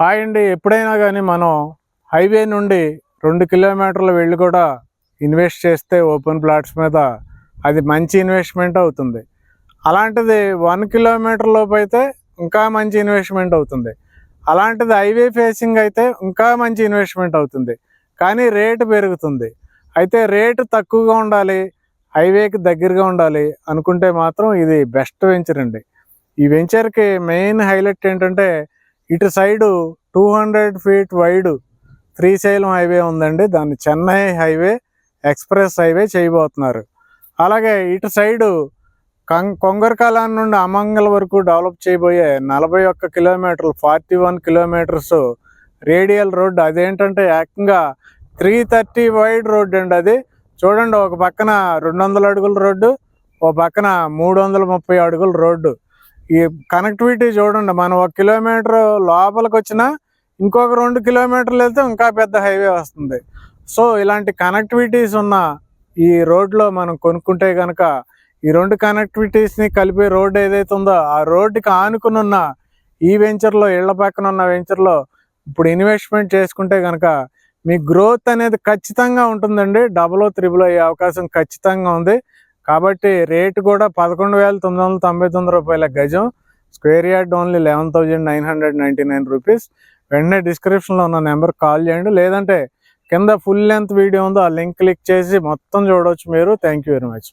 Hi అండి. ఎప్పుడైనా కానీ మనం హైవే నుండి రెండు కిలోమీటర్లు వెళ్ళి కూడా ఇన్వెస్ట్ చేస్తే ఓపెన్ ప్లాట్స్ మీద అది మంచి ఇన్వెస్ట్మెంట్ అవుతుంది. అలాంటిది వన్ కిలోమీటర్ లోపు అయితే ఇంకా మంచి ఇన్వెస్ట్మెంట్ అవుతుంది. అలాంటిది హైవే ఫేసింగ్ అయితే ఇంకా మంచి ఇన్వెస్ట్మెంట్ అవుతుంది. కానీ రేటు పెరుగుతుంది. అయితే రేటు తక్కువగా ఉండాలి హైవేకి దగ్గరగా ఉండాలి అనుకుంటే మాత్రం ఇది బెస్ట్ వెంచర్ అండి. ఈ వెంచర్కి మెయిన్ హైలైట్ ఏంటంటే ఇటు side two hundred feet wide Srisailam highway ఉందండి. దాన్ని చెన్నై హైవే ఎక్స్ప్రెస్ హైవే చేయబోతున్నారు. అలాగే ఇటు సైడు కం కొంగరకాలం నుండి అమంగల్ వరకు డెవలప్ చేయబోయే నలభై ఒక్క కిలోమీటర్లు forty one kilometres radial road. అదేంటంటే ఏకంగా త్రీ థర్టీ వైడ్ రోడ్డు అండి అది. చూడండి ఒక పక్కన రెండు వందల అడుగుల రోడ్డు ఒక పక్కన మూడు వందల ముప్పై అడుగుల రోడ్డు. ఈ కనెక్టివిటీ చూడండి మనం ఒక కిలోమీటర్ లోపలికి వచ్చినా ఇంకొక రెండు కిలోమీటర్లు వెళ్తే ఇంకా పెద్ద హైవే వస్తుంది. సో ఇలాంటి కనెక్టివిటీస్ ఉన్న ఈ రోడ్లో మనం కొనుక్కుంటే కనుక ఈ రెండు కనెక్టివిటీస్ని కలిపే రోడ్ ఏదైతే ఉందో ఆ రోడ్డుకి ఆనుకుని ఉన్న ఈ వెంచర్లో ఇళ్ళ పక్కన ఉన్న వెంచర్లో ఇప్పుడు ఇన్వెస్ట్మెంట్ చేసుకుంటే కనుక మీ గ్రోత్ అనేది ఖచ్చితంగా ఉంటుందండి. డబుల్ త్రిబుల్ అయ్యే అవకాశం ఖచ్చితంగా ఉంది. కాబట్టి రేటు కూడా పదకొండు వేల తొమ్మిది వందల తొంభై తొమ్మిది రూపాయల గజం. Square yard only eleven thousand nine hundred ninety nine rupees. వెంటనే డిస్క్రిప్షన్లో ఉన్న నెంబర్ కాల్ చేయండి. లేదంటే కింద ఫుల్ లెంత్ వీడియో ఉందో ఆ లింక్ క్లిక్ చేసి మొత్తం చూడవచ్చు మీరు. Thank you very much.